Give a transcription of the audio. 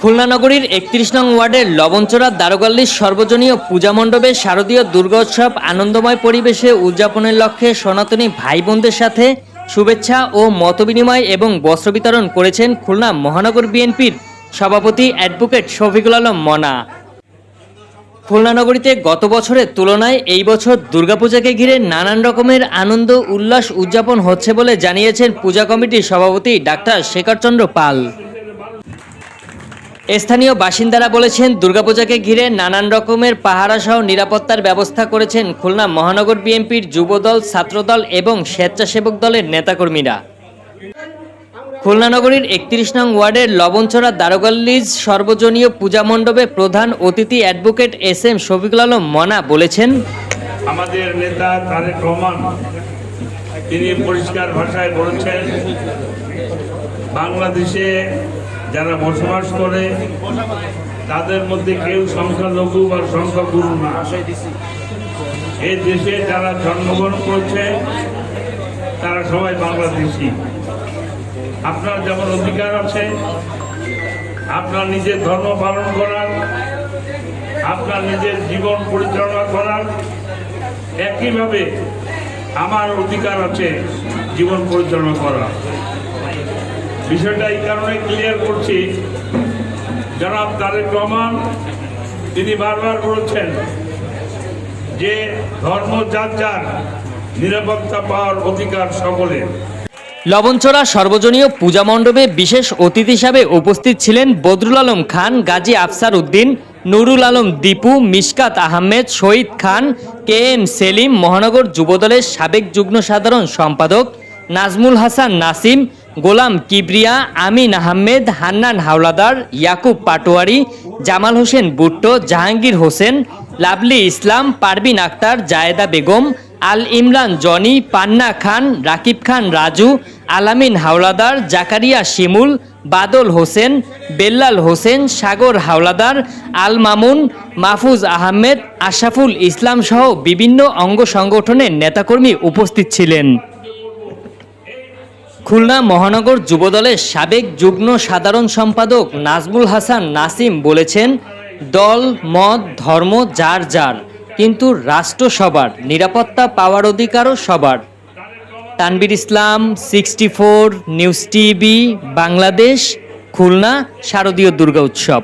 খুলনা নগরীর একত্রিশ নং ওয়ার্ডের লবণচড়া দারোগাল্লির সর্বজনীয় পূজা মণ্ডপে শারদীয় দুর্গোৎসব আনন্দময় পরিবেশে উদযাপনের লক্ষ্যে সনাতনী ভাই বোনদের সাথে শুভেচ্ছা ও মতবিনিময় এবং বস্ত্র বিতরণ করেছেন খুলনা মহানগর বিএনপির সভাপতি অ্যাডভোকেট শফিকুল আলম মনা। খুলনা নগরীতে গত বছরের তুলনায় এই বছর দুর্গাপূজাকে ঘিরে নানান রকমের আনন্দ, উল্লাস উদযাপন হচ্ছে বলে জানিয়েছেন পূজা কমিটির সভাপতি ডাক্তার শেখরচন্দ্র পাল। স্থানীয় বাসিন্দারা বলেছেন, দুর্গাপূজাকে ঘিরে নানান রকমের পাহারা সহ নিরাপত্তার ব্যবস্থা করেছেন খুলনা মহানগর বিএনপির যুবদল, ছাত্রদল এবং স্বেচ্ছাসেবক দলের নেতাকর্মীরা। খুলনা নগরীর একত্রিশ নং ওয়ার্ডের লবণছড়া দারোগাল্লিজ সর্বজনীয় পূজা মণ্ডপে প্রধান অতিথি advocate S M Shafiqul Alam Mona বলেছেন, আমাদের নেতা তারেক রহমান, তিনি পরিষ্কার ভাষায় বলেছেন, বাংলাদেশে যারা বসবাস করে, তাদের মধ্যে কেউ সংখ্যালঘু বা সংখ্যাগুরু না। এই দেশে যারা জন্মগ্রহণ করছে, তারা সবাই বাংলাদেশি। আপনার যেমন অধিকার আছে, আপনার নিজের ধর্ম পালন করার, আপনার নিজের জীবন পরিচালনা করার, একইভাবে আমার অধিকার আছে জীবন পরিচালনা করার। বিষয়টা এই কারণে ক্লিয়ার করছি। জনাব তারেক রহমান, তিনি বারবার বলেছেন যে ধর্ম যার যার, নিরাপত্তা পাওয়ার অধিকার সকলের। লবণছড়া সর্বজনীয় পূজা মণ্ডপে বিশেষ অতিথি হিসাবে উপস্থিত ছিলেন বদরুল আলম খান, গাজী আফসার উদ্দিন, নুরুল আলম দীপু, মিশকাত আহমেদ, শহীদ খান, কে এম সেলিম, মহানগর যুবদলের সাবেক যুগ্ম সাধারণ সম্পাদক, নাজমুল হাসান নাসিম গোলাম কিবরিয়া, আমিন আহমেদ, হান্নান হাওলাদার, ইয়াকুব পাটোয়ারি, জামাল হোসেন বুট্টো জাহাঙ্গীর হোসেন, লাভলি ইসলাম পারবিন আক্তার, জায়েদা বেগম, আল ইমরান জনি, পান্না খান, রাকিব খান রাজু, আলামিন হাওলাদার, জাকারিয়া শিমুল, বাদল হোসেন, বেল্লাল হোসেন, সাগর হাওলাদার, আল মামুন, মাহফুজ আহমেদ আশাফুল ইসলাম সহ বিভিন্ন অঙ্গ সংগঠনের নেতাকর্মী উপস্থিত ছিলেন। খুলনা মহানগর যুবদলের সাবেক যুগ্ম সাধারণ সম্পাদক নাজমুল হাসান নাসিম বলেছেন, দল, মত, ধর্ম যার যার, কিন্তু রাষ্ট্র সবার, নিরাপত্তা পাওয়ার অধিকারও সবার। Tanvir Islam, sixty four, news TV, Bangladesh, Khulna শারদীয় দুর্গা উৎসব।